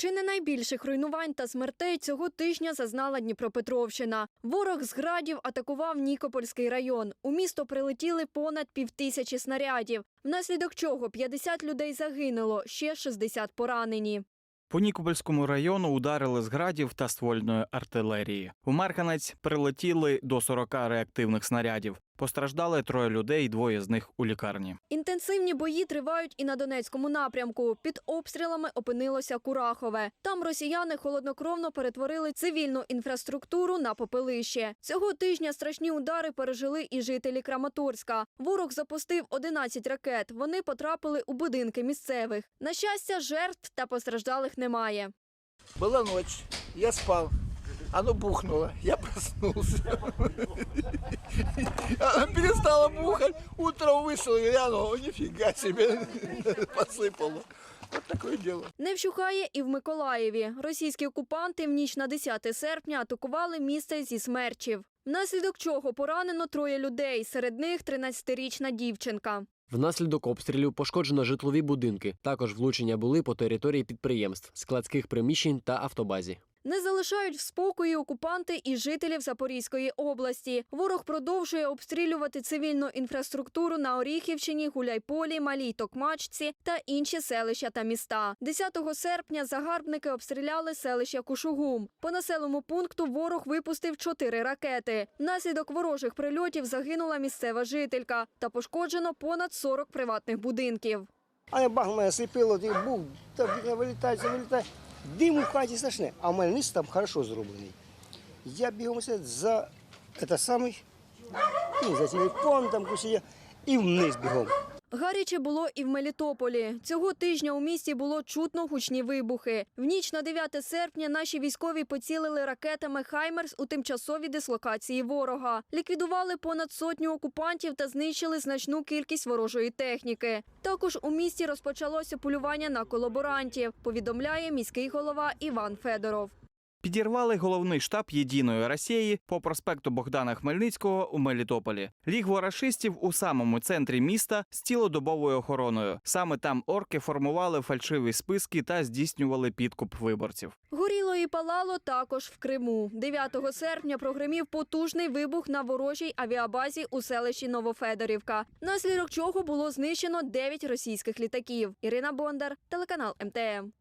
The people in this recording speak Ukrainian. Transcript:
Чи не найбільших руйнувань та смертей цього тижня зазнала Дніпропетровщина. Ворог з градів атакував Нікопольський район. У місто прилетіли понад півтисячі снарядів, внаслідок чого 50 людей загинуло, ще 60 поранені. По Нікопольському району ударили з градів та ствольної артилерії. У Марганець прилетіли до 40 реактивних снарядів. Постраждали троє людей, двоє з них у лікарні. Інтенсивні бої тривають і на Донецькому напрямку. Під обстрілами опинилося Курахове. Там росіяни холоднокровно перетворили цивільну інфраструктуру на попелище. Цього тижня страшні удари пережили і жителі Краматорська. Ворог запустив 11 ракет. Вони потрапили у будинки місцевих. На щастя, жертв та постраждалих немає. Была ночь, я спал, оно бухнуло, я проснулся. Оно перестало бухать, утром вышел, глянул, нифига себе, посыпало. Вот такое дело. Не вщухає і в Миколаєві. Російські окупанти в ніч на 10 серпня атакували місце зі смерчів. Внаслідок чого поранено троє людей, серед них 13-річна дівчинка. Внаслідок обстрілів пошкоджено житлові будинки. Також влучення були по території підприємств, складських приміщень та автобазі. Не залишають в спокої окупанти і жителів Запорізької області. Ворог продовжує обстрілювати цивільну інфраструктуру на Оріхівщині, Гуляйполі, Малій Токмачці та інші селища та міста. 10 серпня загарбники обстріляли селище Кушугум. По населеному пункту ворог випустив чотири ракети. Внаслідок ворожих прильотів загинула місцева жителька та пошкоджено понад 40 приватних будинків. А я бах мене сліпило, ти бух, там вилітає. Дим у хаті страшне, а низ там хорошо зроблений. Я бігом за це самий, ну, за телефон там кусія, і вниз бігом. Гаряче було і в Мелітополі. Цього тижня у місті було чутно гучні вибухи. В ніч на 9 серпня наші військові поцілили ракетами «Хаймерс» у тимчасові дислокації ворога. Ліквідували понад сотню окупантів та знищили значну кількість ворожої техніки. Також у місті розпочалося полювання на колаборантів, повідомляє міський голова Іван Федоров. Підірвали головний штаб єдиної Росії по проспекту Богдана Хмельницького у Мелітополі. Лігво рашистів у самому центрі міста з цілодобовою охороною. Саме там орки формували фальшиві списки та здійснювали підкуп виборців. Горіло і палало також в Криму. 9 серпня прогремів потужний вибух на ворожій авіабазі у селищі Новофедорівка, наслідок чого було знищено 9 російських літаків. Ірина Бондар, телеканал МТМ.